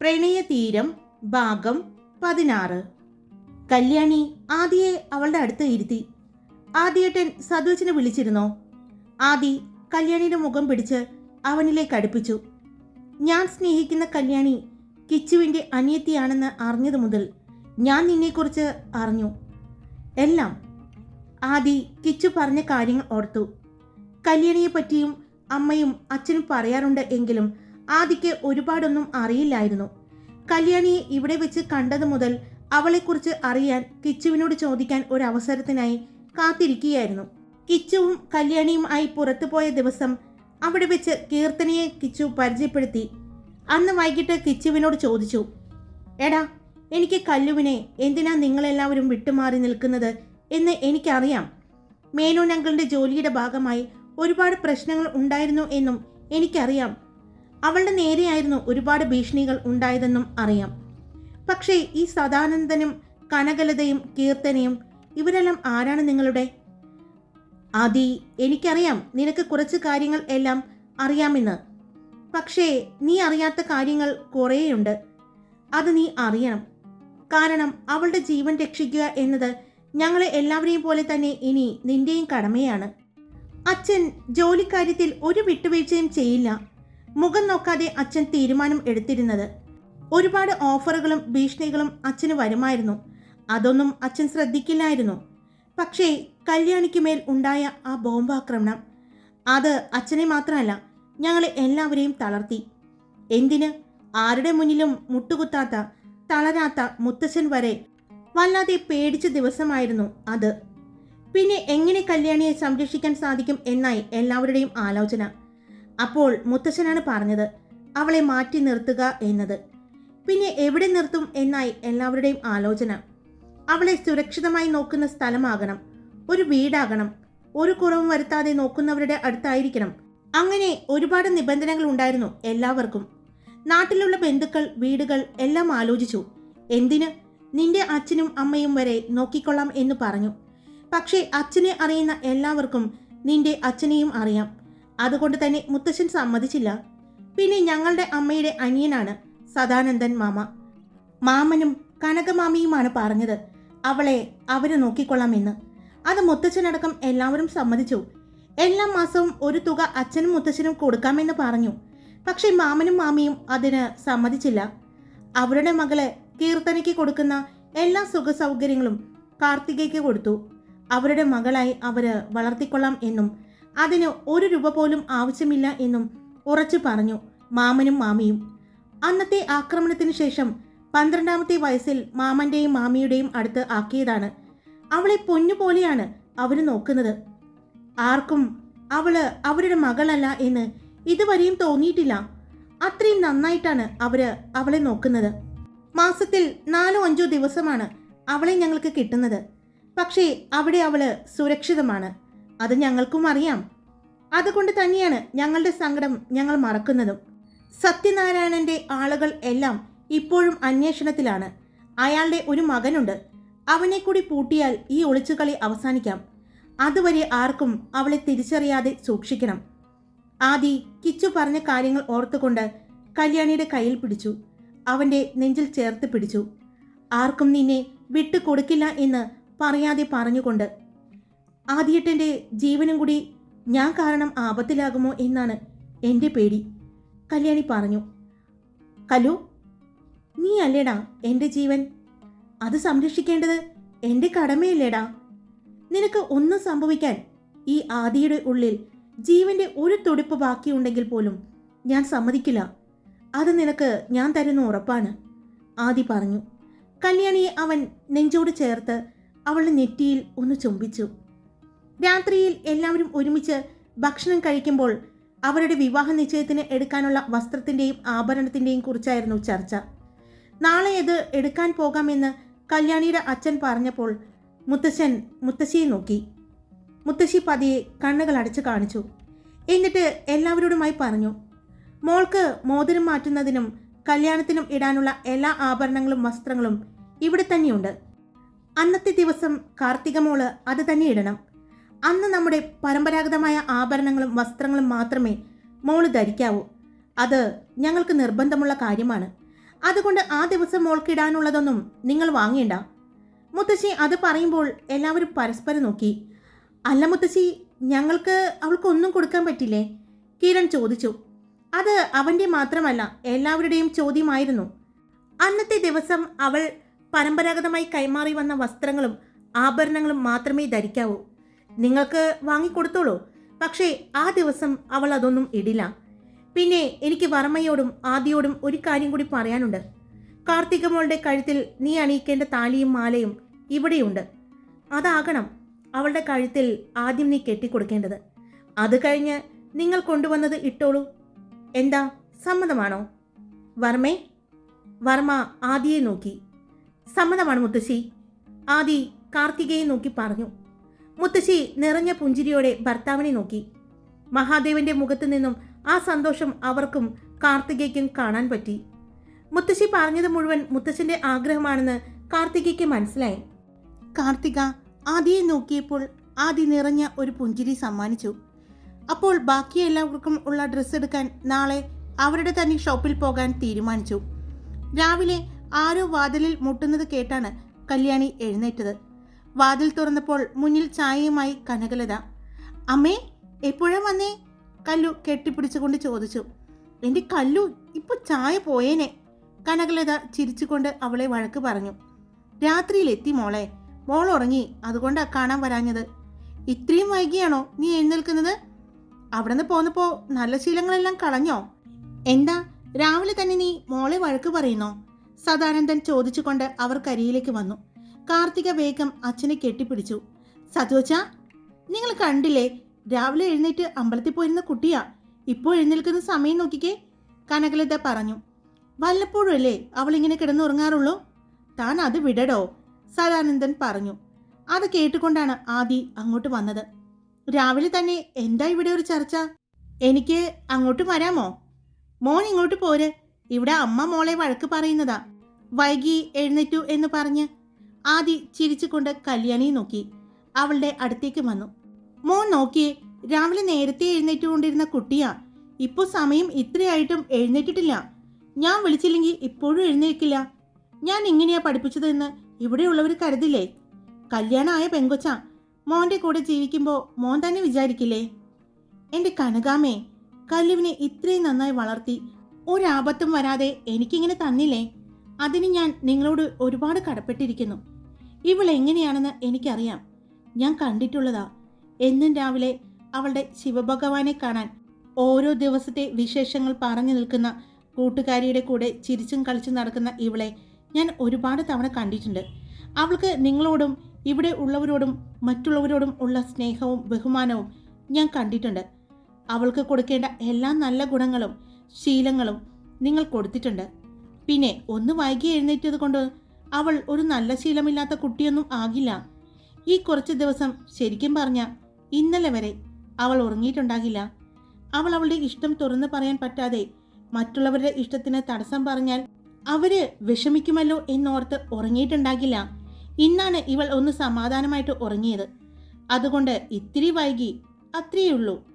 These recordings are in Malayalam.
പ്രണയതീരം ഭാഗം പതിനാറ്. കല്യാണി ആദിയെ അവളുടെ അടുത്ത് ഇരുത്തി. ആദിയേട്ടൻ സതോജിനെ വിളിച്ചിരുന്നോ. ആദി കല്യാണിയുടെ മുഖം പിടിച്ച് അവനിലേക്ക് അടുപ്പിച്ചു. ഞാൻ സ്നേഹിക്കുന്ന കല്യാണി കിച്ചുവിന്റെ അനിയത്തിയാണെന്ന് അറിഞ്ഞതു മുതൽ ഞാൻ നിന്നെക്കുറിച്ച് അറിഞ്ഞു. എല്ലാം ആദി കിച്ചു പറഞ്ഞ കാര്യങ്ങൾ ഓർത്തു. കല്യാണിയെ പറ്റിയും അമ്മയും അച്ഛനും പറയാറുണ്ട് എങ്കിലും ആദിക്ക് ഒരുപാടൊന്നും അറിയില്ലായിരുന്നു. കല്യാണിയെ ഇവിടെ വെച്ച് കണ്ടത് മുതൽ അവളെക്കുറിച്ച് അറിയാൻ കിച്ചുവിനോട് ചോദിക്കാൻ ഒരു അവസരത്തിനായി കാത്തിരിക്കുകയായിരുന്നു. കിച്ചുവും കല്യാണിയും ആയി പുറത്തു പോയ ദിവസം അവിടെ വെച്ച് കീർത്തനയെ കിച്ചു പരിചയപ്പെടുത്തി. അന്ന് വൈകിട്ട് കിച്ചുവിനോട് ചോദിച്ചു എടാ എനിക്ക് കല്ലുവിനെ എന്തിനാ നിങ്ങളെല്ലാവരും വിട്ടുമാറി നിൽക്കുന്നത് എന്ന് എനിക്കറിയാം. മേനോൻ അങ്കിളിന്റെ ജോലിയുടെ ഭാഗമായി ഒരുപാട് പ്രശ്നങ്ങൾ ഉണ്ടായിരുന്നു എന്നും എനിക്കറിയാം. അവളുടെ നേരെയായിരുന്നു ഒരുപാട് ഭീഷണികൾ ഉണ്ടായതെന്നും അറിയാം. പക്ഷേ ഈ സദാനന്ദനും കനകലതയും കീർത്തനയും ഇവരെല്ലാം ആരാണ് നിങ്ങളുടെ? ആദി എനിക്കറിയാം നിനക്ക് കുറച്ച് കാര്യങ്ങൾ എല്ലാം അറിയാമെന്ന്. പക്ഷേ നീ അറിയാത്ത കാര്യങ്ങൾ കുറേയുണ്ട്. അത് നീ അറിയണം. കാരണം അവളുടെ ജീവൻ രക്ഷിക്കുക എന്നത് ഞങ്ങളെ എല്ലാവരെയും പോലെ തന്നെ ഇനി നിന്റെയും കടമയാണ്. അച്ഛൻ ജോലിക്കാര്യത്തിൽ ഒരു വിട്ടുവീഴ്ചയും ചെയ്യില്ല. മുഖം നോക്കാതെ അച്ഛൻ തീരുമാനം എടുത്തിരുന്നത്. ഒരുപാട് ഓഫറുകളും ഭീഷണികളും അച്ഛന് വരുമായിരുന്നു. അതൊന്നും അച്ഛൻ ശ്രദ്ധിക്കില്ലായിരുന്നു. പക്ഷേ കല്യാണിക്ക് മേൽ ഉണ്ടായ ആ ബോംബാക്രമണം അത് അച്ഛനെ മാത്രമല്ല ഞങ്ങളെ എല്ലാവരെയും തളർത്തി. എന്തിന്? ആരുടെ മുന്നിലും മുട്ടുകുത്താത്ത തളരാത്ത മുത്തച്ഛൻ വരെ വല്ലാതെ പേടിച്ച ദിവസമായിരുന്നു അത്. പിന്നെ എങ്ങനെ കല്യാണിയെ സംരക്ഷിക്കാൻ സാധിക്കും എന്നായി എല്ലാവരുടെയും ആലോചന. അപ്പോൾ മുത്തശ്ശനാണ് പറഞ്ഞത് അവളെ മാറ്റി നിർത്തുക എന്നത്. പിന്നെ എവിടെ നിർത്തും എന്നായി എല്ലാവരുടെയും ആലോചന. അവളെ സുരക്ഷിതമായി നോക്കുന്ന സ്ഥലമാകണം ഒരു വീടാകണം ഒരു കുറവും വരുത്താതെ നോക്കുന്നവരുടെ അടുത്തായിരിക്കണം. അങ്ങനെ ഒരുപാട് നിബന്ധനകൾ ഉണ്ടായിരുന്നു എല്ലാവർക്കും. നാട്ടിലുള്ള ബന്ധുക്കൾ വീടുകൾ എല്ലാം ആലോചിച്ചു. എന്തിന്? നിന്റെ അച്ഛനും അമ്മയും വരെ നോക്കിക്കൊള്ളാം എന്ന് പറഞ്ഞു. പക്ഷേ അച്ഛനെ അറിയുന്ന എല്ലാവർക്കും നിന്റെ അച്ഛനെയും അറിയാം. അതുകൊണ്ട് തന്നെ മുത്തശ്ശൻ സമ്മതിച്ചില്ല. പിന്നെ ഞങ്ങളുടെ അമ്മയുടെ അനിയനാണ് സദാനന്ദൻ മാമ. മാമനും കനകമാമിയുമാണ് പറഞ്ഞത് അവളെ അവർ നോക്കിക്കൊള്ളാമെന്ന്. അത് മുത്തച്ഛനടക്കം എല്ലാവരും സമ്മതിച്ചു. എല്ലാ മാസവും ഒരു തുക അച്ഛനും മുത്തച്ഛനും കൊടുക്കാമെന്ന് പറഞ്ഞു. പക്ഷേ മാമനും മാമിയും അതിന് സമ്മതിച്ചില്ല. അവരുടെ മകളെ കീർത്തനയ്ക്ക് കൊടുക്കുന്ന എല്ലാ സുഖ സൗകര്യങ്ങളും കാർത്തികയ്ക്ക് കൊടുത്തു. അവരുടെ മകളായി അവർ വളർത്തിക്കൊള്ളാം എന്നും അതിന് ഒരു രൂപ പോലും ആവശ്യമില്ല എന്നും ഉറച്ചു പറഞ്ഞു മാമനും മാമിയും. അന്നത്തെ ആക്രമണത്തിന് ശേഷം പന്ത്രണ്ടാമത്തെ വയസ്സിൽ മാമന്റെയും മാമിയുടെയും അടുത്ത് ആക്കിയതാണ്. അവളെ പൊന്നുപോലെയാണ് അവർ നോക്കുന്നത്. ആർക്കും അവൾ അവരുടെ മകളല്ല എന്ന് ഇതുവരെയും തോന്നിയിട്ടില്ല. അത്രയും നന്നായിട്ടാണ് അവർ അവളെ നോക്കുന്നത്. മാസത്തിൽ നാലോ അഞ്ചോ ദിവസമാണ് അവളെ ഞങ്ങൾക്ക് കിട്ടുന്നത്. പക്ഷേ അവിടെ അവൾ സുരക്ഷിതമാണ്. അത് ഞങ്ങൾക്കും അറിയാം. അതുകൊണ്ട് തന്നെയാണ് ഞങ്ങളുടെ സങ്കടം ഞങ്ങൾ മറക്കുന്നതും. സത്യനാരായണന്റെ ആളുകൾ എല്ലാം ഇപ്പോഴും അന്വേഷണത്തിലാണ്. അയാളുടെ ഒരു മകനുണ്ട്. അവനെ കൂടി പൂട്ടിയാൽ ഈ ഒളിച്ചുകളി അവസാനിക്കാം. അതുവരെ ആർക്കും അവളെ തിരിച്ചറിയാതെ സൂക്ഷിക്കണം. ആദി കിച്ചു പറഞ്ഞ കാര്യങ്ങൾ ഓർത്തുകൊണ്ട് കല്യാണിയുടെ കയ്യിൽ പിടിച്ചു. അവന്റെ നെഞ്ചിൽ ചേർത്ത് പിടിച്ചു. ആർക്കും നിന്നെ വിട്ടുകൊടുക്കില്ല എന്ന് പറയാതെ പറഞ്ഞുകൊണ്ട് ആദ്യേട്ടന്റെ ജീവനും കൂടി ഞാൻ കാരണം ആപത്തിലാകുമോ എന്നാണ് എന്റെ പേടി. കല്യാണി പറഞ്ഞു കലു നീ അല്ലേടാ എന്റെ ജീവൻ? അത് സംരക്ഷിക്കേണ്ടത് എന്റെ കടമയല്ലേടാ? നിനക്ക് ഒന്നും സംഭവിക്കാൻ ഈ ആദിയുടെ ഉള്ളിൽ ജീവന്റെ ഒരു തുടിപ്പ് ബാക്കിയുണ്ടെങ്കിൽ പോലും ഞാൻ സമ്മതിക്കില്ല. അത് നിനക്ക് ഞാൻ തരുന്ന ഉറപ്പാണ് ആദി പറഞ്ഞു. കല്യാണിയെ അവൻ നെഞ്ചോട് ചേർത്ത് അവളുടെ നെറ്റിയിൽ ഒന്ന് ചുംബിച്ചു. രാത്രിയിൽ എല്ലാവരും ഒരുമിച്ച് ഭക്ഷണം കഴിക്കുമ്പോൾ അവരുടെ വിവാഹ നിശ്ചയത്തിന് എടുക്കാനുള്ള വസ്ത്രത്തിന്റെയും ആഭരണത്തിന്റെയും കുറിച്ചായിരുന്നു ചർച്ച. നാളെ ഇത് എടുക്കാൻ പോകാമെന്ന് കല്യാണിയുടെ അച്ഛൻ പറഞ്ഞപ്പോൾ മുത്തശ്ശൻ മുത്തശ്ശിയെ നോക്കി. മുത്തശ്ശി പതിയെ കണ്ണുകൾ അടച്ചു കാണിച്ചു. എന്നിട്ട് എല്ലാവരോടുമായി പറഞ്ഞു മോൾക്ക് മോതിരം മാറ്റുന്നതിനും കല്യാണത്തിനും ഇടാനുള്ള എല്ലാ ആഭരണങ്ങളും വസ്ത്രങ്ങളും ഇവിടെ തന്നെയുണ്ട്. അന്നത്തെ ദിവസം കാർത്തിക മോൾ അത് തന്നെ ഇടണം. അന്ന് നമ്മുടെ പരമ്പരാഗതമായ ആഭരണങ്ങളും വസ്ത്രങ്ങളും മാത്രമേ മോൾ ധരിക്കാവൂ. അത് ഞങ്ങൾക്ക് നിർബന്ധമുള്ള കാര്യമാണ്. അതുകൊണ്ട് ആ ദിവസം മോൾക്കിടാനുള്ളതൊന്നും നിങ്ങൾ വാങ്ങേണ്ട. മുത്തശ്ശി അത് പറയുമ്പോൾ എല്ലാവരും പരസ്പരം നോക്കി. അല്ല മുത്തശ്ശി ഞങ്ങൾക്ക് അവൾക്കൊന്നും കൊടുക്കാൻ പറ്റില്ലേ? കിരൺ ചോദിച്ചു. അത് അവന്റെ മാത്രമല്ല എല്ലാവരുടെയും ചോദ്യമായിരുന്നു. അന്നത്തെ ദിവസം അവൾ പരമ്പരാഗതമായി കൈമാറി വന്ന വസ്ത്രങ്ങളും ആഭരണങ്ങളും മാത്രമേ ധരിക്കാവൂ. നിങ്ങൾക്ക് വാങ്ങിക്കൊടുത്തോളൂ. പക്ഷേ ആ ദിവസം അവൾ അതൊന്നും ഇടില്ല. പിന്നെ എനിക്ക് വർമ്മയോടും ആദിയോടും ഒരു കാര്യം കൂടി പറയാനുണ്ട്. കാർത്തിക മോളുടെ കഴുത്തിൽ നീ അണിയിക്കേണ്ട താലിയും മാലയും ഇവിടെയുണ്ട്. അതാകണം അവളുടെ കഴുത്തിൽ ആദ്യം നീ കെട്ടിക്കൊടുക്കേണ്ടത്. അത് കഴിഞ്ഞ് നിങ്ങൾ കൊണ്ടുവന്നത് ഇട്ടോളൂ. എന്താ? സമ്മതമാണോ? വർമ്മേ? വർമ്മ ആദിയെ നോക്കി. സമ്മതമാണ് മുത്തശ്ശി. ആദി കാർത്തികയെ നോക്കി പറഞ്ഞു. മുത്തശ്ശി നിറഞ്ഞ പുഞ്ചിരിയോടെ ഭർത്താവിനെ നോക്കി. മഹാദേവന്റെ മുഖത്തു നിന്നും ആ സന്തോഷം അവർക്കും കാർത്തികയ്ക്കും കാണാൻ പറ്റി. മുത്തശ്ശി പറഞ്ഞത് മുഴുവൻ മുത്തശ്ശന്റെ ആഗ്രഹമാണെന്ന് കാർത്തികയ്ക്ക് മനസ്സിലായി. കാർത്തിക ആദിയെ നോക്കിയപ്പോൾ ആദി നിറഞ്ഞ ഒരു പുഞ്ചിരി സമ്മാനിച്ചു. അപ്പോൾ ബാക്കി എല്ലാവർക്കും ഉള്ള ഡ്രസ്സ് എടുക്കാൻ നാളെ അവരുടെ തന്നെ ഷോപ്പിൽ പോകാൻ തീരുമാനിച്ചു. രാവിലെ ആരോ വാതിലിൽ മുട്ടുന്നത് കേട്ടാണ് കല്യാണി എഴുന്നേറ്റത്. വാതിൽ തുറന്നപ്പോൾ മുന്നിൽ ചായയുമായി കനകലത. അമ്മേ എപ്പോഴും വന്നേ? കല്ലു കെട്ടിപ്പിടിച്ചുകൊണ്ട് ചോദിച്ചു. എന്റെ കല്ലു ഇപ്പൊ ചായ പോയേനെ. കനകലത ചിരിച്ചുകൊണ്ട് അവളെ വഴക്ക് പറഞ്ഞു. രാത്രിയിലെത്തി മോളെ. മോൾ ഉറങ്ങി. അതുകൊണ്ടാ കാണാൻ വരാഞ്ഞത്. ഇത്രയും വൈകിയാണോ നീ എഴുന്നേൽക്കുന്നത്? അവിടെ നിന്ന് പോന്നപ്പോ നല്ല ശീലങ്ങളെല്ലാം കളഞ്ഞോ? എന്താ? രാവിലെ തന്നെ നീ മോളെ വഴക്ക് പറയുന്നോ? സദാനന്ദൻ ചോദിച്ചുകൊണ്ട് അവർ കരിയിലേക്ക് വന്നു. കാർത്തിക വേഗം അച്ഛനെ കെട്ടിപ്പിടിച്ചു. സതോച്ച നിങ്ങൾ കണ്ടില്ലേ രാവിലെ എഴുന്നേറ്റ് അമ്പലത്തിൽ പോയിരുന്ന കുട്ടിയാ. ഇപ്പോൾ എഴുന്നേൽക്കുന്ന സമയം നോക്കിക്കേ കനകലത പറഞ്ഞു. വല്ലപ്പോഴും അല്ലേ ഇങ്ങനെ കിടന്നുറങ്ങാറുള്ളൂ? താൻ അത് വിടടോ സദാനന്ദൻ പറഞ്ഞു. അത് കേട്ടുകൊണ്ടാണ് ആദി അങ്ങോട്ട് വന്നത്. രാവിലെ തന്നെ എന്താ ഇവിടെ ഒരു ചർച്ച? എനിക്ക് അങ്ങോട്ട് വരാമോ? മോൻ ഇങ്ങോട്ട് പോര്. ഇവിടെ അമ്മ മോളെ വഴക്ക് പറയുന്നതാ. വൈകി എഴുന്നേറ്റു എന്ന് പറഞ്ഞ് ആദി ചിരിച്ചുകൊണ്ട് കല്യാണിയെ നോക്കി. അവളുടെ അടുത്തേക്ക് വന്നു. മോൻ നോക്കിയേ രാവിലെ നേരത്തെ എഴുന്നേറ്റുകൊണ്ടിരുന്ന കുട്ടിയാ. ഇപ്പൊ സമയം ഇത്രയായിട്ടും എഴുന്നേറ്റിട്ടില്ല. ഞാൻ വിളിച്ചില്ലെങ്കിൽ ഇപ്പോഴും എഴുന്നേൽക്കില്ല. ഞാൻ ഇങ്ങനെയാ പഠിപ്പിച്ചതെന്ന് ഇവിടെയുള്ളവർ കരുതില്ലേ? കല്യാണമായ പെങ്കൊച്ച. മോന്റെ കൂടെ ജീവിക്കുമ്പോൾ മോൻ തന്നെ വിചാരിക്കില്ലേ? എന്റെ കനകാമേ കല്ലുവിനെ ഇത്രയും നന്നായി വളർത്തി ഒരാപത്തും വരാതെ എനിക്കിങ്ങനെ തന്നില്ലേ? അതിന് ഞാൻ നിങ്ങളോട് ഒരുപാട് കടപ്പെട്ടിരിക്കുന്നു. ഇവൾ എങ്ങനെയാണെന്ന് എനിക്കറിയാം. ഞാൻ കണ്ടിട്ടുള്ളതാ. എന്നും രാവിലെ അവളുടെ ശിവഭഗവാനെ കാണാൻ ഓരോ ദിവസത്തെ വിശേഷങ്ങൾ പറഞ്ഞു നിൽക്കുന്ന കൂട്ടുകാരിയുടെ കൂടെ ചിരിച്ചും കളിച്ചും നടക്കുന്ന ഇവളെ ഞാൻ ഒരുപാട് തവണ കണ്ടിട്ടുണ്ട്. അവൾക്ക് നിങ്ങളോടും ഇവിടെ ഉള്ളവരോടും മറ്റുള്ളവരോടും ഉള്ള സ്നേഹവും ബഹുമാനവും ഞാൻ കണ്ടിട്ടുണ്ട്. അവൾക്ക് കൊടുക്കേണ്ട എല്ലാ നല്ല ഗുണങ്ങളും ശീലങ്ങളും നിങ്ങൾ കൊടുത്തിട്ടുണ്ട്. പിന്നെ ഒന്ന് വൈകി എഴുന്നേറ്റത് കൊണ്ട് അവൾ ഒരു നല്ല ശീലമില്ലാത്ത കുട്ടിയൊന്നും ആകില്ല. ഈ കുറച്ച് ദിവസം ശരിക്കും പറഞ്ഞ ഇന്നലെ വരെ അവൾ ഉറങ്ങിയിട്ടുണ്ടാകില്ല. അവൾ അവളുടെ ഇഷ്ടം തുറന്നു പറയാൻ പറ്റാതെ മറ്റുള്ളവരുടെ ഇഷ്ടത്തിന് തടസ്സം പറഞ്ഞാൽ അവർ വിഷമിക്കുമല്ലോ എന്നോർത്ത് ഉറങ്ങിയിട്ടുണ്ടാകില്ല. ഇന്നാണ് ഇവൾ ഒന്ന് സമാധാനമായിട്ട് ഉറങ്ങിയത്. അതുകൊണ്ട് ഇത്തിരി വൈകി അത്രയേ ഉള്ളൂ.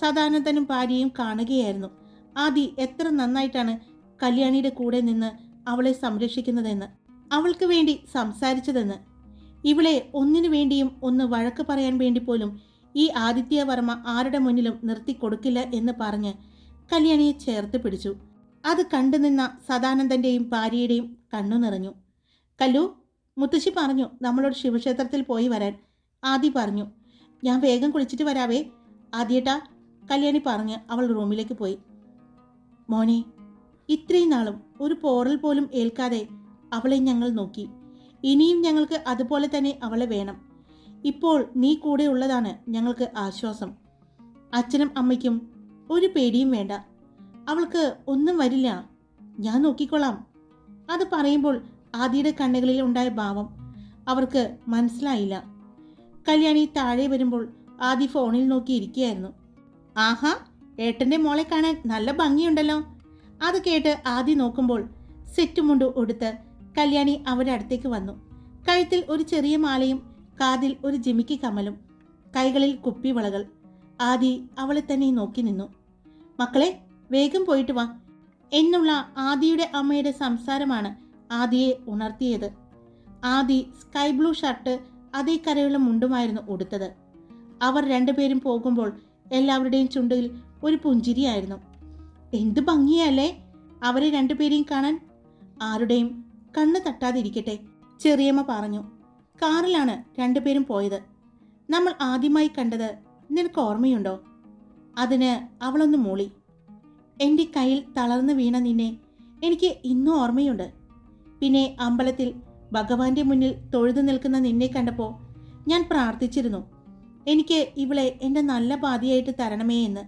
സദാനന്ദനും ഭാര്യയും കാണുകയായിരുന്നു. ആദി എത്ര നന്നായിട്ടാണ് കല്യാണിയുടെ കൂടെ നിന്ന് അവളെ സംരക്ഷിക്കുന്നതെന്ന്. അവൾക്ക് വേണ്ടി സംസാരിച്ചതെന്ന്. ഇവളെ ഒന്നിനു വേണ്ടിയും ഒന്ന് വഴക്ക് പറയാൻ വേണ്ടി പോലും ഈ ആദിത്യവർമ്മ ആരുടെ മുന്നിലും നിർത്തി കൊടുക്കില്ല എന്ന് പറഞ്ഞ് കല്യാണിയെ ചേർത്ത് പിടിച്ചു. അത് കണ്ടുനിന്ന സദാനന്ദന്റെയും ഭാര്യയുടെയും കണ്ണു നിറഞ്ഞു. കല്ലു മുത്തശ്ശി പറഞ്ഞു നമ്മളോട് ശിവക്ഷേത്രത്തിൽ പോയി വരാൻ. ആദി പറഞ്ഞു ഞാൻ വേഗം കുളിച്ചിട്ട് വരാവേ. ആദ്യേട്ടാ കല്യാണി പറഞ്ഞ് അവൾ റൂമിലേക്ക് പോയി. മോനെ ഇത്രയും നാളും ഒരു പോറൽ പോലും ഏൽക്കാതെ അവളെ ഞങ്ങൾ നോക്കി. ഇനിയും ഞങ്ങൾക്ക് അതുപോലെ തന്നെ അവളെ വേണം. ഇപ്പോൾ നീ കൂടെ ഉള്ളതാണ് ഞങ്ങൾക്ക് ആശ്വാസം. അച്ഛനും അമ്മയ്ക്കും ഒരു പേടിയും വേണ്ട. അവൾക്ക് ഒന്നും വരില്ല. ഞാൻ നോക്കിക്കൊള്ളാം. അത് പറയുമ്പോൾ ആദിയുടെ കണ്ണുകളിൽ ഉണ്ടായ ഭാവം അവർക്ക് മനസ്സിലായില്ല. കല്യാണി താഴെ വരുമ്പോൾ ആദി ഫോണിൽ നോക്കി ഇരിക്കുകയായിരുന്നു. ആഹാ ഏട്ടന്റെ മോളെ കാണാൻ നല്ല ഭംഗിയുണ്ടല്ലോ. അത് കേട്ട് ആദി നോക്കുമ്പോൾ സെറ്റുമുണ്ട് ഉടുത്ത് കല്യാണി അവരുടെ അടുത്തേക്ക് വന്നു. കഴുത്തിൽ ഒരു ചെറിയ മാലയും കാതിൽ ഒരു ജിമിക്കി കമലും കൈകളിൽ കുപ്പി വളകൾ ആദി അവളെ തന്നെ നോക്കി നിന്നു. മക്കളെ വേഗം പോയിട്ട് വാ. എന്നുള്ള ആദിയുടെ അമ്മയുടെ സംസാരമാണ് ആദിയെ ഉണർത്തിയത്. ആദി സ്കൈ ബ്ലൂ ഷർട്ട് അതേ കരയുള്ള മുണ്ടുമായിരുന്നു ഉടുത്തത്. അവർ രണ്ടുപേരും പോകുമ്പോൾ എല്ലാവരുടെയും ചുണ്ടിൽ ഒരു പുഞ്ചിരിയായിരുന്നു. എന്ത് ഭംഗിയല്ലേ അവരെ രണ്ടുപേരെയും കാണാൻ. ആരുടെയും കണ്ണ് തട്ടാതിരിക്കട്ടെ ചെറിയമ്മ പറഞ്ഞു. കാറിലാണ് രണ്ടുപേരും പോയത്. നമ്മൾ ആദ്യമായി കണ്ടത് നിനക്ക് ഓർമ്മയുണ്ടോ? അതിന് അവളൊന്ന് മൂളി. എന്റെ കയ്യിൽ തളർന്നു വീണ നിന്നെ എനിക്ക് ഇന്നും ഓർമ്മയുണ്ട്. പിന്നെ അമ്പലത്തിൽ ഭഗവാന്റെ മുന്നിൽ തൊഴുതു നിൽക്കുന്ന നിന്നെ കണ്ടപ്പോൾ ഞാൻ പ്രാർത്ഥിച്ചിരുന്നു. എനിക്ക് ഇവളെ എന്റെ നല്ല പാതിയായിട്ട് തരണമേ എന്ന്.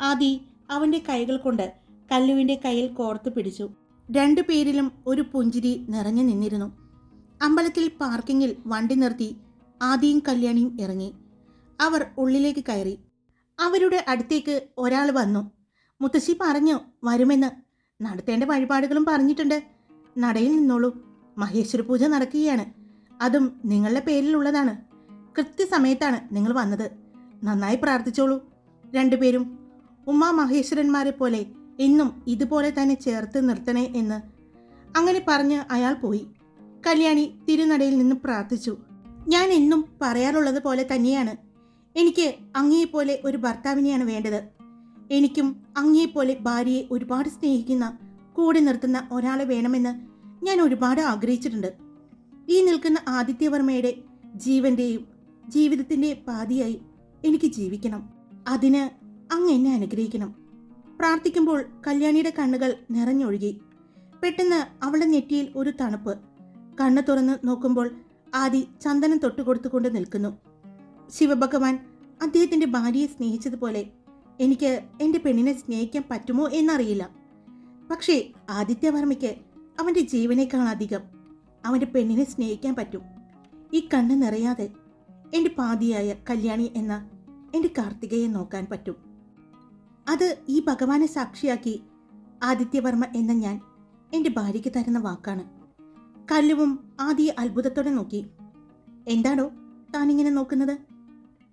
ആദി അവന്റെ കൈകൾ കൊണ്ട് കല്ലുവിന്റെ കയ്യിൽ കോർത്തു പിടിച്ചു. രണ്ടു പേരിലും ഒരു പുഞ്ചിരി നിറഞ്ഞു നിന്നിരുന്നു. അമ്പലത്തിൽ പാർക്കിങ്ങിൽ വണ്ടി നിർത്തി ആദിയും കല്യാണിയും ഇറങ്ങി. അവർ ഉള്ളിലേക്ക് കയറി. അവരുടെ അടുത്തേക്ക് ഒരാൾ വന്നു. മുത്തശ്ശി പറഞ്ഞു വരുമെന്ന്. നടത്തേണ്ട വഴിപാടുകളും പറഞ്ഞിട്ടുണ്ട്. നടയിൽ നിന്നോളൂ. മഹേശ്വര പൂജ നടക്കുകയാണ്. അതും നിങ്ങളുടെ പേരിലുള്ളതാണ്. കൃത്യസമയത്താണ് നിങ്ങൾ വന്നത്. നന്നായി പ്രാർത്ഥിച്ചോളൂ. രണ്ടുപേരും ഉമ്മാ മഹേശ്വരന്മാരെ പോലെ എന്നും ഇതുപോലെ തന്നെ ചേർത്ത് നിർത്തണേ എന്ന്. അങ്ങനെ പറഞ്ഞ് അയാൾ പോയി. കല്യാണി തിരുനടയിൽ നിന്ന് പ്രാർത്ഥിച്ചു. ഞാൻ എന്നും പറയാറുള്ളത് പോലെ തന്നെയാണ്. എനിക്ക് അങ്ങയെപ്പോലെ ഒരു ഭർത്താവിനെയാണ് വേണ്ടത്. എനിക്കും അങ്ങയെപ്പോലെ ഭാര്യയെ ഒരുപാട് സ്നേഹിക്കുന്ന കൂടെ നിർത്തുന്ന ഒരാളെ വേണമെന്ന് ഞാൻ ഒരുപാട് ആഗ്രഹിച്ചിട്ടുണ്ട്. ഈ നിൽക്കുന്ന ആദിത്യവർമ്മയുടെ ജീവന്റെയും ജീവിതത്തിന്റെ പാതിയായി എനിക്ക് ജീവിക്കണം. അതിന് അങ്ങ് എന്നെ അനുഗ്രഹിക്കണം. പ്രാർത്ഥിക്കുമ്പോൾ കല്യാണിയുടെ കണ്ണുകൾ നിറഞ്ഞൊഴുകി. പെട്ടെന്ന് അവളുടെ നെറ്റിയിൽ ഒരു തണുപ്പ്. കണ്ണു തുറന്ന് നോക്കുമ്പോൾ ആദി ചന്ദനം തൊട്ടുകൊടുത്തുകൊണ്ട് നിൽക്കുന്നു. ശിവഭഗവാൻ അദ്ദേഹത്തിന്റെ ഭാര്യയെ സ്നേഹിച്ചതുപോലെ എനിക്ക് എന്റെ പെണ്ണിനെ സ്നേഹിക്കാൻ പറ്റുമോ എന്നറിയില്ല. പക്ഷേ ആദിത്യവർമ്മയ്ക്ക് അവന്റെ ജീവനേക്കാൾ അധികം അവന്റെ പെണ്ണിനെ സ്നേഹിക്കാൻ പറ്റും. ഈ കണ്ണ് നിറയാതെ എന്റെ പാതിയായ കല്യാണി എന്ന എന്റെ കാർത്തികയെ നോക്കാൻ പറ്റും. അത് ഈ ഭഗവാനെ സാക്ഷിയാക്കി ആദിത്യവർമ്മ എന്ന ഞാൻ എന്റെ ഭാര്യയ്ക്ക് തരുന്ന വാക്കാണ്. കല്ലുവും ആദിയെ അത്ഭുതത്തോടെ നോക്കി. എന്താണോ താനിങ്ങനെ നോക്കുന്നത്?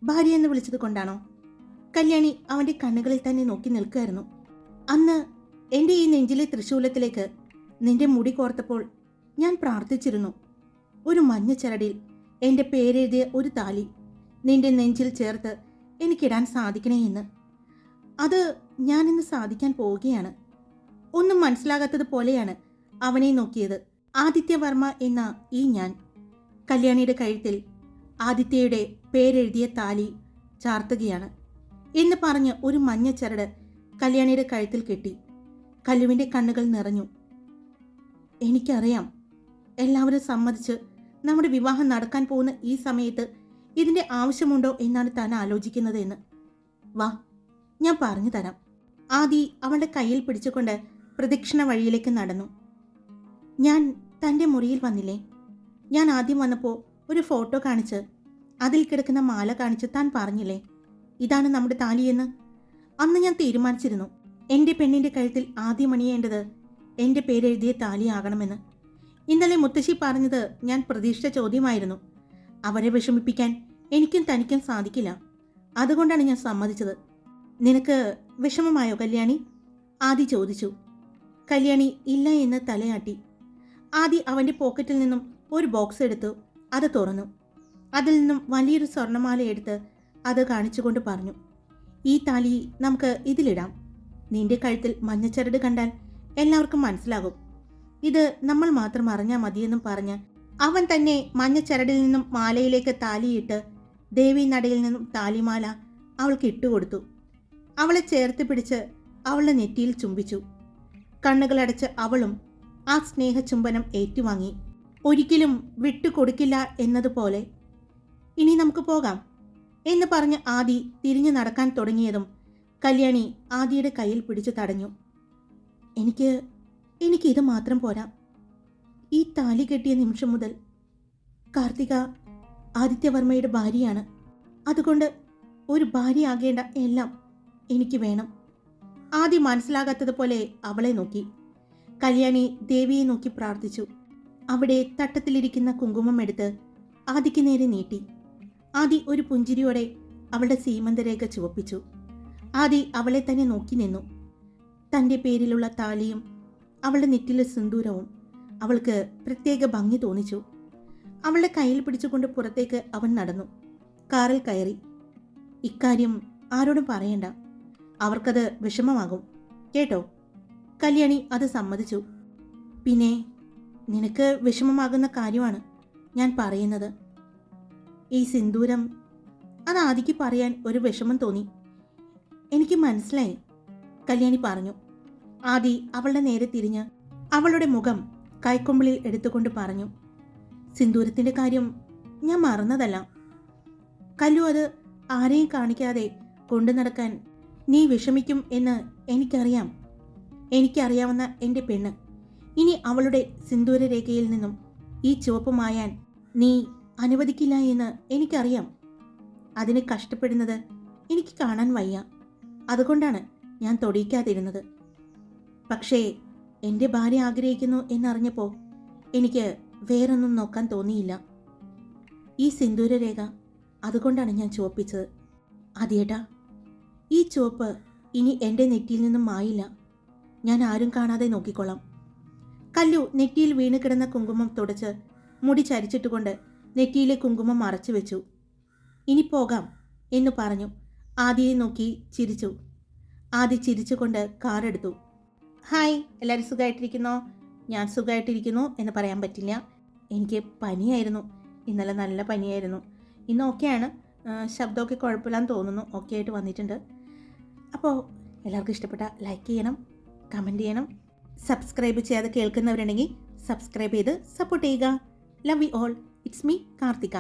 ഭാര്യ എന്ന് വിളിച്ചത് കൊണ്ടാണോ? കല്യാണി അവന്റെ കണ്ണുകളിൽ തന്നെ നോക്കി നിൽക്കുകയായിരുന്നു. അന്ന് എന്റെ ഈ നെഞ്ചിലെ തൃശൂലത്തിലേക്ക് നിന്റെ മുടി കോർത്തപ്പോൾ ഞാൻ പ്രാർത്ഥിച്ചിരുന്നു. ഒരു മഞ്ഞ ചരടിൽ എന്റെ പേരെഴുതിയ ഒരു താലി നിന്റെ നെഞ്ചിൽ ചേർത്ത് എനിക്കിടാൻ സാധിക്കണേ എന്ന് അത് ഞാൻ ഇന്ന് സാധിക്കാൻ പോവുകയാണ്. ഒന്നും മനസ്സിലാകാത്തത് പോലെയാണ് അവനെ നോക്കിയത്. ആദിത്യവർമ്മ എന്ന ഈ ഞാൻ. കല്യാണിയുടെ കഴുത്തിൽ ആദിത്യയുടെ പേരെഴുതിയ താലി ചാർത്തുകയാണ് എന്ന് പറഞ്ഞ് ഒരു മഞ്ഞ ചരട് കല്യാണിയുടെ കഴുത്തിൽ കെട്ടി കല്ലുവിന്റെ കണ്ണുകൾ നിറഞ്ഞു. എനിക്കറിയാം. എല്ലാവരും സമ്മതിച്ച് നമ്മുടെ വിവാഹം നടക്കാൻ പോകുന്ന ഈ സമയത്ത് ഇതിന്റെ ആവശ്യമുണ്ടോ എന്നാണ് താൻ ആലോചിക്കുന്നത് എന്ന്. വാ ഞാൻ പറഞ്ഞു തരാം. ആദി അവളുടെ കയ്യിൽ പിടിച്ചുകൊണ്ട് പ്രദക്ഷിണ വഴിയിലേക്ക് നടന്നു. ഞാൻ തന്റെ മുറിയിൽ വന്നില്ലേ? ഞാൻ ആദ്യം വന്നപ്പോൾ ഒരു ഫോട്ടോ കാണിച്ച് അതിൽ കിടക്കുന്ന മാല കാണിച്ച് താൻ പറഞ്ഞില്ലേ? ഇതാണ് നമ്മുടെ താലിയെന്ന്. അന്ന് ഞാൻ തീരുമാനിച്ചിരുന്നു എന്റെ പെണ്ണിന്റെ കഴുത്തിൽ ആദ്യം അണിയേണ്ടത് എന്റെ പേരെഴുതിയ താലിയാകണമെന്ന് ഇന്നലെ മുത്തശ്ശി പറഞ്ഞത് ഞാൻ പ്രതീക്ഷിച്ച ചോദ്യമായിരുന്നു. അവരെ വിഷമിപ്പിക്കാൻ എനിക്കും തനിക്കും സാധിക്കില്ല. അതുകൊണ്ടാണ് ഞാൻ സമ്മതിച്ചത്. നിനക്ക് വിഷമമായോ കല്യാണി? ആദി ചോദിച്ചു. കല്യാണി ഇല്ല എന്ന് തലയാട്ടി. ആദി അവന്റെ പോക്കറ്റിൽ നിന്നും ഒരു ബോക്സ് എടുത്തു. അത് തുറന്നു. അതിൽ നിന്നും വലിയൊരു സ്വർണമാല എടുത്ത് അത് കാണിച്ചുകൊണ്ട് പറഞ്ഞു. ഈ താലി നമുക്ക് ഇതിലിടാം. നിന്റെ കഴുത്തിൽ മഞ്ഞച്ചരട് കണ്ടാൽ എല്ലാവർക്കും മനസ്സിലാകും. ഇത് നമ്മൾ മാത്രം അറിഞ്ഞാൽ മതിയെന്നും പറഞ്ഞ് അവൻ തന്നെ മഞ്ഞച്ചരടിൽ നിന്നും മാലയിലേക്ക് താലിയിട്ട് ദേവി നടയിൽ നിന്നും താലിമാല അവൾക്ക് ഇട്ടുകൊടുത്തു. അവളെ ചേർത്ത് പിടിച്ച് അവളുടെ നെറ്റിയിൽ ചുംബിച്ചു. കണ്ണുകളടച്ച് അവളും ആ സ്നേഹചുംബനം ഏറ്റുവാങ്ങി. ഒരിക്കലും വിട്ടുകൊടുക്കില്ല എന്നതുപോലെ ഇനി നമുക്ക് പോകാം എന്ന് പറഞ്ഞ് ആദി തിരിഞ്ഞു നടക്കാൻ തുടങ്ങിയതും കല്യാണി ആദിയുടെ കയ്യിൽ പിടിച്ചു തടഞ്ഞു. എനിക്ക് എനിക്ക് ഇത് മാത്രം പോരാ. ഈ താലി കെട്ടിയ നിമിഷം മുതൽ കാർത്തിക ആദിത്യവർമ്മയുടെ ഭാര്യയാണ്. അതുകൊണ്ട് ഒരു ഭാര്യയാകേണ്ട എല്ലാം എനിക്ക് വേണം. ആദ്യം മനസ്സിലാകാത്തതുപോലെ അവളെ നോക്കി. കല്യാണി ദേവിയെ നോക്കി പ്രാർത്ഥിച്ചു. അവിടെ തട്ടത്തിലിരിക്കുന്ന കുങ്കുമം എടുത്ത് ആദിക്ക് നേരെ നീട്ടി. ആദി ഒരു പുഞ്ചിരിയോടെ അവളുടെ സീമന്തരേഖ ചുവപ്പിച്ചു. ആദി അവളെ തന്നെ നോക്കി നിന്നു. തന്റെ പേരിലുള്ള താലിയും അവളുടെ നെറ്റിലെ സിന്ദൂരവും അവൾക്ക് പ്രത്യേക ഭംഗി തോന്നിച്ചു. അവളുടെ കയ്യിൽ പിടിച്ചുകൊണ്ട് പുറത്തേക്ക് അവൻ നടന്നു. കാറിൽ കയറി. ഇക്കാര്യം ആരോടും പറയണ്ട. അവർക്കത് വിഷമമാകും. കേട്ടോ? കല്യാണി അത് സമ്മതിച്ചു. പിന്നെ നിനക്ക് വിഷമമാകുന്ന കാര്യമാണ് ഞാൻ പറയുന്നത്. ഈ സിന്ദൂരം അത് ആദിക്ക് പറയാൻ ഒരു വിഷമം തോന്നി. എനിക്ക് മനസ്സിലായി കല്യാണി പറഞ്ഞു. ആദി അവളുടെ നേരെ തിരിഞ്ഞ് അവളുടെ മുഖം കൈക്കൊമ്പിളിൽ എടുത്തുകൊണ്ട് പറഞ്ഞു. സിന്ദൂരത്തിന്റെ കാര്യം ഞാൻ മറന്നതല്ല. കല്ലു അത് ആരെയും കാണിക്കാതെ കൊണ്ടു നടക്കാൻ നീ വിഷമിക്കും എന്ന് എനിക്കറിയാം. എനിക്കറിയാവുന്ന എന്റെ പെണ്ണ്. ഇനി അവളുടെ സിന്ദൂരരേഖയിൽ നിന്നും ഈ ചുവപ്പ് മായാൻ നീ അനുവദിക്കില്ല എന്ന് എനിക്കറിയാം. അതിന് കഷ്ടപ്പെടുന്നത് എനിക്ക് കാണാൻ വയ്യ. അതുകൊണ്ടാണ് ഞാൻ തൊടിയിക്കാതിരുന്നത്. പക്ഷേ എന്റെ ഭാര്യ ആഗ്രഹിക്കുന്നു എന്നറിഞ്ഞപ്പോൾ എനിക്ക് വേറൊന്നും നോക്കാൻ തോന്നിയില്ല. ഈ സിന്ദൂരരേഖ അതുകൊണ്ടാണ് ഞാൻ ചുവപ്പിച്ചത്. അതേട്ടാ ഈ ചുവപ്പ് ഇനി എന്റെ നെറ്റിയിൽ നിന്നും മായില്ല. ഞാൻ ആരും കാണാതെ നോക്കിക്കൊള്ളാം കല്ലു നെറ്റിയിൽ വീണ് കിടന്ന കുങ്കുമം തുടച്ച് മുടി ചരിച്ചിട്ടുകൊണ്ട് നെറ്റിയിലെ കുങ്കുമം മറച്ചു വെച്ചു. ഇനി പോകാം എന്നു പറഞ്ഞു. ആദിയെ നോക്കി ചിരിച്ചു. ആദി ചിരിച്ചുകൊണ്ട് കാറെടുത്തു ഹായ് എല്ലാവരും സുഖമായിട്ടിരിക്കുന്നോ ഞാൻ സുഖമായിട്ടിരിക്കുന്നു എന്ന് പറയാൻ പറ്റില്ല. എനിക്ക് പനിയായിരുന്നു. ഇന്നലെ നല്ല പനിയായിരുന്നു. ഇന്ന് ഓക്കെയാണ്. ശബ്ദമൊക്കെ കുഴപ്പമില്ലാന്ന് തോന്നുന്നു. ഓക്കെ ആയിട്ട് വന്നിട്ടുണ്ട്. അപ്പോൾ എല്ലാവർക്കും ഇഷ്ടപ്പെട്ട ലൈക്ക് ചെയ്യണം കമന്റ് ചെയ്യണം സബ്സ്ക്രൈബ് ചെയ്യാതെ കേൾക്കുന്നവരുണ്ടെങ്കിൽ സബ്സ്ക്രൈബ് ചെയ്ത് സപ്പോർട്ട് ചെയ്യുക. Love you all it's me Karthika.